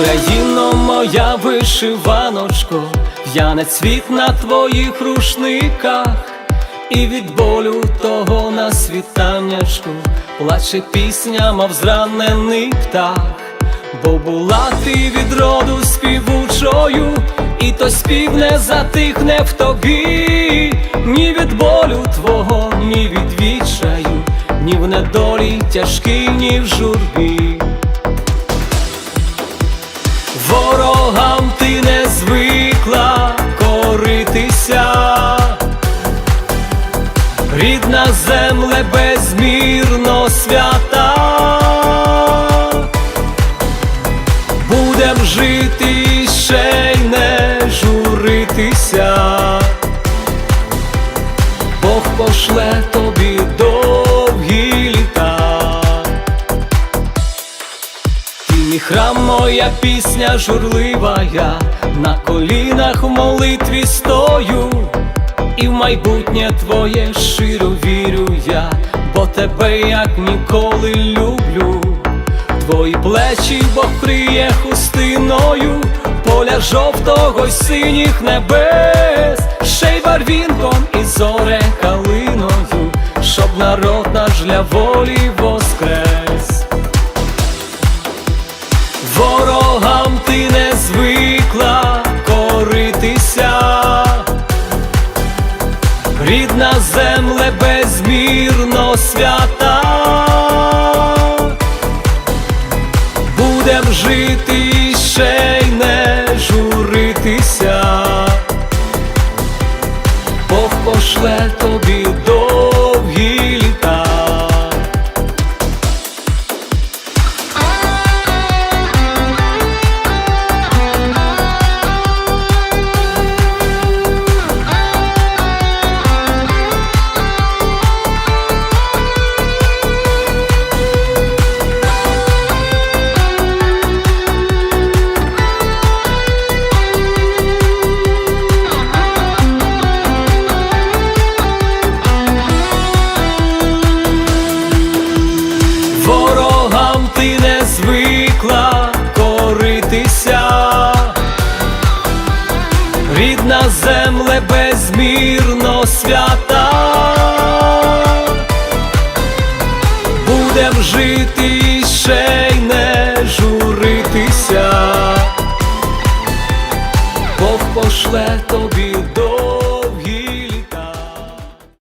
Україно, моя вишиваночко, в'яне цвіт на твоїх рушниках, і від болю того на світаннячку плаче пісня, мов зранений птах, бо була ти від роду співучою, і той спів не затихне в тобі, ні від болю твого, ні від відчаю, ні в недолі тяжкій, ні в журбі. Рідна земле безмірно свята, будем жити і ще й не журитися, Бог пошле тобі довгі літа. Мій храм, моя пісня журлива я на колінах в молитві стою, і в майбутнє твоє щиро вірю я, бо тебе як ніколи люблю. Твої плечі Бог криє хустиною, поля жовтого й синіх небес, ще й барвінком і зоре калиною, щоб народ наш для волі воскрес. Рідна земле безмірно свята, будем жити ще й не безмірно свята, будем жити ще й не журитися, Бог пошле тобі